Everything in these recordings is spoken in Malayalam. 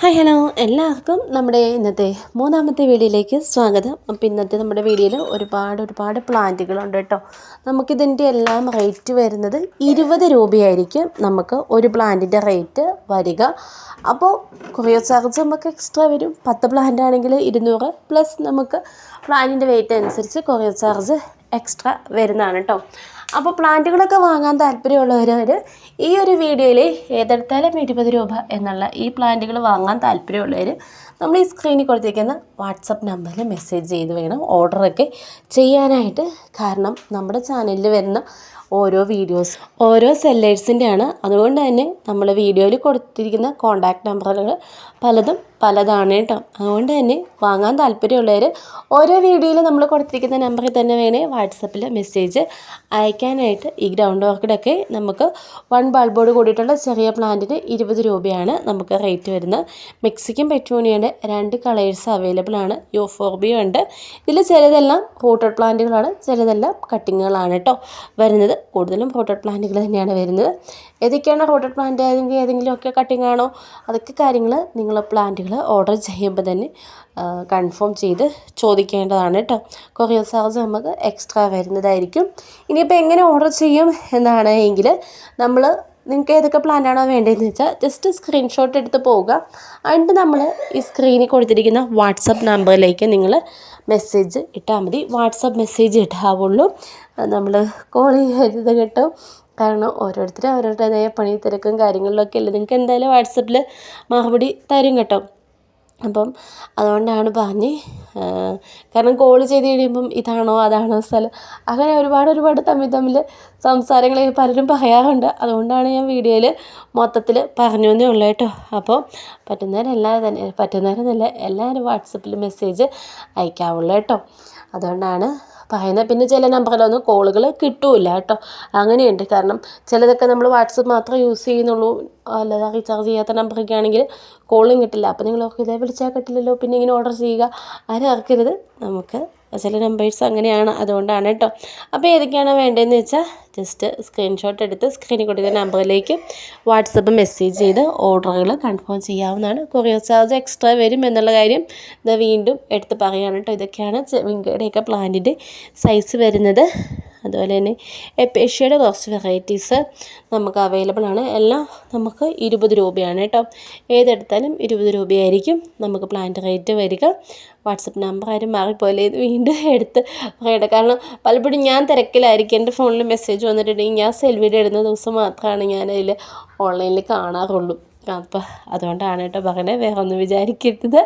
Hi hello. എല്ലാവർക്കും നമ്മുടെ ഇന്നത്തെ മൂന്നാമത്തെ വീഡിയോയിലേക്ക് സ്വാഗതം. അപ്പോൾ ഇന്നത്തെ നമ്മുടെ വീഡിയോയിൽ ഒരുപാട് ഒരുപാട് പ്ലാന്റുകളുണ്ട് കേട്ടോ. നമുക്കിതിന്റെ എല്ലാം റേറ്റ് വരുന്നത് ഇരുപത് രൂപയായിരിക്കും നമുക്ക് ഒരു പ്ലാന്റിന്റെ റേറ്റ് വരിക. അപ്പോൾ കൊറിയർ ചാർജ് നമുക്ക് എക്സ്ട്രാ വരും. പത്ത് പ്ലാന്റ് ആണെങ്കിൽ ഇരുന്നൂറ് പ്ലസ് നമുക്ക് പ്ലാന്റിന്റെ വെയിറ്റ് അനുസരിച്ച് കൊറിയർ ചാർജ് എക്സ്ട്രാ വരുന്നതാണ് കേട്ടോ. അപ്പോൾ പ്ലാന്റുകളൊക്കെ വാങ്ങാൻ താല്പര്യമുള്ളവർ ഈ ഒരു വീഡിയോയിൽ ഏതെടുത്താലും ഇരുപത് രൂപ എന്നുള്ള ഈ പ്ലാന്റുകൾ വാങ്ങാൻ താല്പര്യമുള്ളവർ നമ്മൾ ഈ സ്ക്രീനിൽ കൊടുത്തിരിക്കുന്ന വാട്സപ്പ് നമ്പറിൽ മെസ്സേജ് ചെയ്ത് വേണം ഓർഡറൊക്കെ ചെയ്യാനായിട്ട്. കാരണം നമ്മുടെ ചാനലിൽ വരുന്ന ഓരോ വീഡിയോസ് ഓരോ സെല്ലേഴ്സിന്റെയാണ് അതുകൊണ്ട് തന്നെ നമ്മൾ വീഡിയോയിൽ കൊടുത്തിരിക്കുന്ന കോൺടാക്ട് നമ്പറുകൾ പലതും പലതാണ് കേട്ടോ. അതുകൊണ്ട് തന്നെ വാങ്ങാൻ താല്പര്യമുള്ളവർ ഓരോ വീഡിയോയിൽ നമ്മൾ കൊടുത്തിരിക്കുന്ന നമ്പറിൽ തന്നെ വേണേൽ വാട്സപ്പിൽ മെസ്സേജ് അയക്കാനായിട്ട് ഈ ഗ്രൗണ്ട് ഓർക്കിഡൊക്കെ നമുക്ക് വൺ ബൾബോട് കൂടിയിട്ടുള്ള ചെറിയ പ്ലാന്റിന് ഇരുപത് രൂപയാണ് നമുക്ക് റേറ്റ് വരുന്നത്. മെക്സിക്കൻ പെറ്റൂണിയുടെ രണ്ട് കളേഴ്സ് അവൈലബിൾ ആണ്. യൂഫോർബിയ ഉണ്ട്. ഇതിൽ ചിലതെല്ലാം റൂട്ടഡ് പ്ലാന്റുകളാണ് ചിലതെല്ലാം കട്ടിങ്ങുകളാണ് കേട്ടോ വരുന്നത്. കൂടുതലും പോട്ടഡ് പ്ലാന്റുകൾ തന്നെയാണ് വരുന്നത്. ഏതൊക്കെയാണ് പോട്ടഡ് പ്ലാന്റ് ഏതെങ്കിലും ഏതെങ്കിലുമൊക്കെ കട്ടിങ് ആണോ അതൊക്കെ കാര്യങ്ങൾ നിങ്ങൾ പ്ലാന്റുകൾ ഓർഡർ ചെയ്യുമ്പോൾ തന്നെ കൺഫേം ചെയ്ത് ചോദിക്കേണ്ടതാണ് കേട്ടോ കൊറിയർ ചാർജ് നമുക്ക് എക്സ്ട്രാ വരുന്നതായിരിക്കും. ഇനിയിപ്പോൾ എങ്ങനെ ഓർഡർ ചെയ്യും എന്നാണ് എങ്കിൽ നമ്മൾ നിങ്ങൾക്ക് ഏതൊക്കെ പ്ലാന്റാണോ വേണ്ടതെന്ന് വെച്ചാൽ ജസ്റ്റ് സ്ക്രീൻഷോട്ട് എടുത്ത് പോവുക. എന്നിട്ട് നമ്മൾ ഈ സ്ക്രീനിൽ കൊടുത്തിരിക്കുന്ന വാട്സപ്പ് നമ്പറിലേക്ക് നിങ്ങൾ മെസ്സേജ് ഇട്ടാൽ മതി. വാട്സപ്പ് മെസ്സേജ് ഇട്ടാവുള്ളൂ നമ്മൾ കോൾ ചെയ്യരുത് കേട്ടോ. കാരണം ഓരോരുത്തരും അവരുടേതായ പണി തിരക്കും കാര്യങ്ങളിലൊക്കെ അല്ലേ. നിങ്ങൾക്ക് എന്തായാലും വാട്സപ്പിൽ മറുപടി തരും കേട്ടോ. അപ്പം അതുകൊണ്ടാണ് പറഞ്ഞ് കാരണം കോൾ ചെയ്ത് കഴിയുമ്പം ഇതാണോ അതാണോ സ്ഥലം. അങ്ങനെ ഒരുപാട് ഒരുപാട് തമ്മിൽ തമ്മിൽ സംസാരങ്ങൾ പലരും പറയാറുണ്ട്. അതുകൊണ്ടാണ് ഞാൻ വീഡിയോയിൽ മൊത്തത്തിൽ പറഞ്ഞു എന്നേ ഉള്ളൂ കേട്ടോ. അപ്പോൾ പറ്റുന്നവരെല്ലാവരും തന്നെ പറ്റുന്നവരെന്നല്ല എല്ലാവരും വാട്സപ്പിൽ മെസ്സേജ് അയക്കാവുള്ളൂ കേട്ടോ. അതുകൊണ്ടാണ് പറയുന്നത് പിന്നെ ചില നമ്പറിലൊന്നും കോളുകൾ കിട്ടില്ല കേട്ടോ. അങ്ങനെയുണ്ട്. കാരണം ചിലതൊക്കെ നമ്മൾ വാട്സപ്പ് മാത്രം യൂസ് ചെയ്യുന്നുള്ളൂ. അല്ലാതെ റീചാർജ് ചെയ്യാത്ത നമ്പറൊക്കെ ആണെങ്കിൽ കോളും കിട്ടില്ല. അപ്പോൾ നിങ്ങൾ ഓർക്കും ഇതേ വിളിച്ചാൽ കിട്ടില്ലല്ലോ. പിന്നെ ഇങ്ങനെ ഓർഡർ ചെയ്യുക. ആരും ഓർക്കരുത് നമുക്ക് ചില നമ്പേഴ്സ് അങ്ങനെയാണ് അതുകൊണ്ടാണ് കേട്ടോ അപ്പോൾ ഏതൊക്കെയാണ് വേണ്ടതെന്ന് വെച്ചാൽ ജസ്റ്റ് സ്ക്രീൻഷോട്ട് എടുത്ത് സ്ക്രീനിൽ കൊടുക്കുന്ന നമ്പറിലേക്ക് വാട്സപ്പ് മെസ്സേജ് ചെയ്ത് ഓർഡറുകൾ കൺഫേം ചെയ്യാവുന്നതാണ്. കൊറിയർ ചാർജ് എക്സ്ട്രാ വരും എന്നുള്ള കാര്യം ഇത് വീണ്ടും എടുത്ത് പറയുകയാണ് കേട്ടോ ഇതൊക്കെയാണ് വിങ്കയുടെയൊക്കെ പ്ലാന്റിന്റെ സൈസ് വരുന്നത്. അതുപോലെ തന്നെ എപ്പേഷ്യയുടെ കുറച്ച് വെറൈറ്റീസ് നമുക്ക് അവൈലബിൾ ആണ്. എല്ലാം നമുക്ക് ഇരുപത് രൂപയാണ് കേട്ടോ. ഏതെടുത്താലും ഇരുപത് രൂപയായിരിക്കും നമുക്ക് പ്ലാന്റ് റേറ്റ് വരിക. വാട്സപ്പ് നമ്പർ ആരും മാറിപ്പോലെ ഇത് വീണ്ടും എടുത്ത് പറയട്ടെ കാരണം പലപ്പോഴും ഞാൻ തിരക്കിലായിരിക്കും. എന്റെ ഫോണിൽ മെസ്സേജ് വന്നിട്ടുണ്ടെങ്കിൽ ഞാൻ സെൽവിയുടെ ഇടുന്ന ദിവസം മാത്രമാണ് ഞാൻ അതിൽ ഓൺലൈനിൽ കാണാറുള്ളൂ. അപ്പോൾ അതുകൊണ്ടാണ് കേട്ടോ പറയണേ വേറെ ഒന്നും വിചാരിക്കരുത്.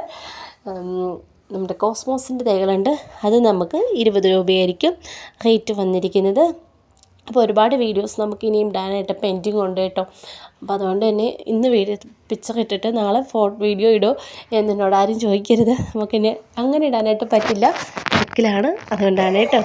നമ്മുടെ കോസ്മോസിന്റെ തൈകളുണ്ട്. അത് നമുക്ക് ഇരുപത് രൂപയായിരിക്കും റേറ്റ് വന്നിരിക്കുന്നത്. അപ്പോൾ ഒരുപാട് വീഡിയോസ് നമുക്ക് ഇനിയും ഇടാനായിട്ട് പെൻഡിങ് ഉണ്ട് കേട്ടോ. അപ്പോൾ അതുകൊണ്ട് തന്നെ ഇന്ന് വീഡിയോ പിക്ചർ ഇട്ടിട്ട് നാളെ ഫോട്ടോ വീഡിയോ ഇടോ എന്നോട് ആരും ചോദിക്കരുത്. നമുക്കിനി അങ്ങനെ ഇടാനായിട്ട് പറ്റില്ല. ബുക്കിലാണ്. അതുകൊണ്ടാണ് കേട്ടോ.